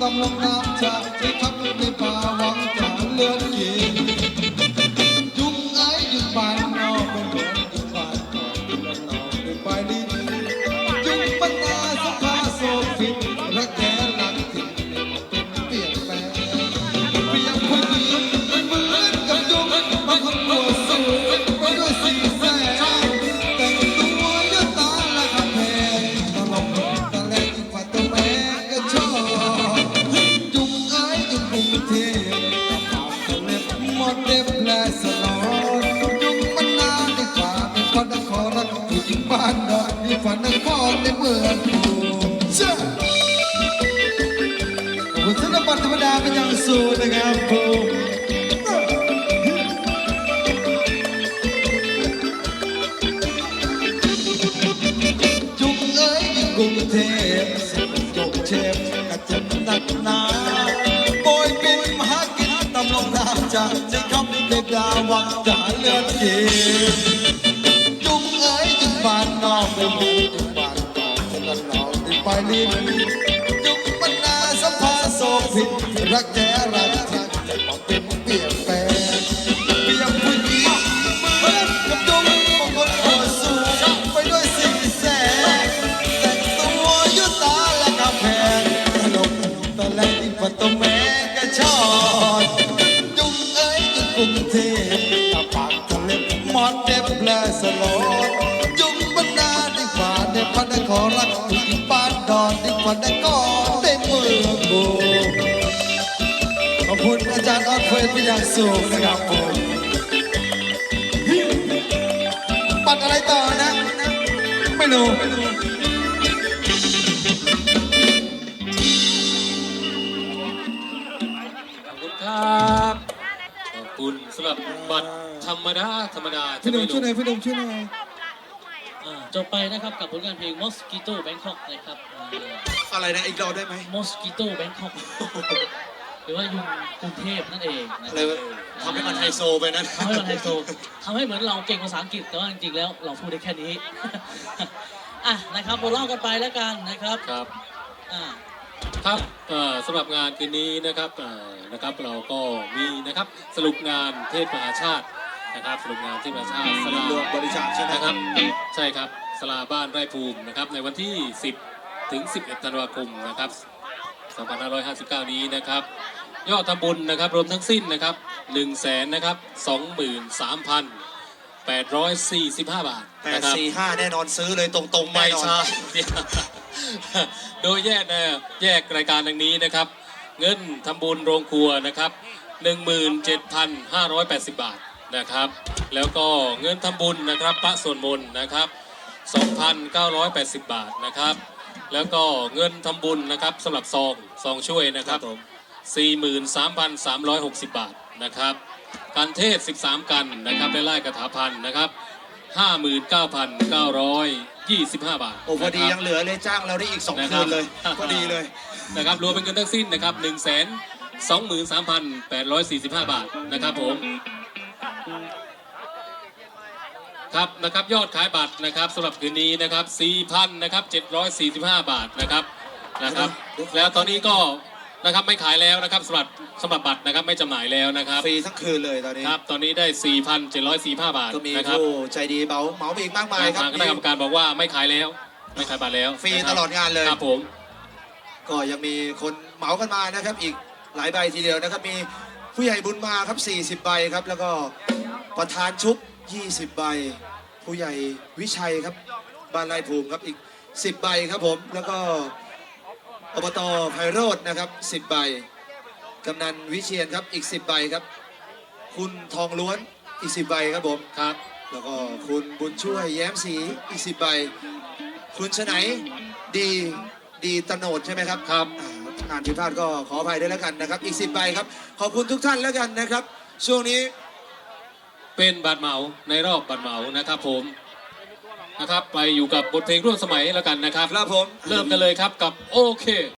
ต้องลงน้ำจากที่ขับในป่าหวังจะเลื่อนเย็น สูงนะครับผมจุกเอ้ยกรุงเทพสุดจกเชฟกระจับหนักหนาโบยบินมหากินตำลงน้ำจากในคำในดาวังจะเลือดเย็นจุกเอ้ยจุกบ้านนอกไปมีจุกบ้านนอกที่ละนอกที่ไปลิ้นจุกบรรณาสัมภาโซผิด รักแท้รักจริงแต่ต้องเป็นเปลี่ยนแปลงเปรียบผู้หญิงเหมือนกับจุกบางคนตัวสูงไปด้วยสีแสงแต่งตัวยุตาและกาแฟตลกตะแลงที่ปัตตแม่กระชอนจุงเอ้ยจุงกรุงเทพตาปากทะเลมอนเด็บและสลอนจุงบรรณาในฝ่าในพันในขอรักผู้หญิงบ้านดอนในฝันในก เป็นอย่างสูงนะครับผมปัดอะไรต่อนะ ไม่รู้ขอบคุณครับขอบคุณสำหรับบัตรธรรมดาธรรมดาพี่หนุ่มช่วยหน่อยพี่หนุ่มช่วยหน่อยอ่าจบไปนะครับกับผลงานเพลง Mosquito Bangkok นะครับ อะไรนะ อีกรอบได้ไหม Mosquito Bangkok หรือว่ายุงกรุงเทพนั่นเองนะอะไรวะทำให้มันไฮโซไปนะทำให้มันไฮโซทำให้เหมือนเราเก่งภาษาอังกฤษแต่ว่าจริงๆแล้วเราพูดได้แค่นี้ อะนะครับเราเล่ากันไปแล้วกันนะครับครับ อ่า ครับเอ่อสำหรับงานคืนนี้นะครับเอ่อนะครับเราก็มีนะครับสรุปงานเทศมหาชาตินะครับสรุปงานเทศมหาชาติสลารวมบริจาคใช่ไหมนะครับใช่ครับสลาบ้านไร่ภูมินะครับในวันที่ 10 ถึง 11 ธันวาคมนะครับ 2559 นี้นะครับ ยอดทำบุญนะครับรวมทั้งสิ้นนะครับ1 0 0 0 0แสนนะครับ23,845 บาทแปนะดครับสี่ห้าแน่นอนซื้อเลยตรงๆไม่แน่นอน ใช่โดยแยกนะแยกรายการดังนี้นะครับ เงินทำบุญโรงครัวนะครับ 17,580 บาทนะครับ แล้วก็เงินทำบุญนะครับพระส่วนมนต์นะครับ 2,980 บาทนะครับ แล้วก็เงินทำบุญนะครับสำหรับซองซองช่วยนะครับครับผม43,360 บาทนะครับการเทศ 13 กันนะครับได้ไล่กระถาพันนะครับ 59,925 บาทโอ้พอดีนะคยัรับงเหลือเลยจ้างเราได้อีกสองนะครัคืบนเลยพอดีเลยนะครับรวมเป็นเงินทั้งสิ้นนะครับ 1 2 3 8 4 5 บาทนะครับผม ครับนะครับยอดขายบัตรนะครับสำหรับคืนนี้นะครับ4,000นะครับ745 บาทนะครับนะครับ แล้วตอนนี้ก็นะครับไม่ขายแล้วนะครับสำหรับสำหรับบัตรนะครับไม่จำหน่ายแล้วนะครับฟรีทั้งคืนเลยตอนนี้ครับตอนนี้ได้ 4,745 บาทก็มีนะครับผู้ใจดีเบาเหมาไปอีกมากมายครับทางคณะกรรมการบอกว่าไม่ขายแล้วไม่ขายบัตรแล้วฟรีนะคตบลอดงานเลยครับผมก็ยังมีคนเหมากันมานะครับอีกหลายใบทีเดียวนะครับมีผู้ใหญ่บุญมาครับ 40 ใบครับแล้วก็ ประธานชุบ 20 ใบ ผู้ใหญ่วิชัยครับ บ้านไร่ภูมิครับอีก 10 ใบครับผม แล้วก็อบตไพโรจน์นะครับ 10 ใบ กำนันวิเชียนครับอีก 10 ใบครับ คุณทองล้วนอีก 10 ใบครับผมครับ แล้วก็คุณบุญช่วยแย้มสีอีก 10 ใบ คุณชไหนดีดีตโนดใช่ไหมครับครับอ่างานผิดพลาดก็ขออภัยด้วยแล้วกันนะครับ อีก 10 ใบครับ ขอบคุณทุกท่านแล้วกันนะครับ ช่วงนี้ เป็นบัตรเหมาในรอบบัตรเหมานะครับ ผมนะครับ ไปอยู่กับบทเพลงร่วมสมัยแล้วกันนะครับ ครับผม เริ่มกันเลยครับกับโอเค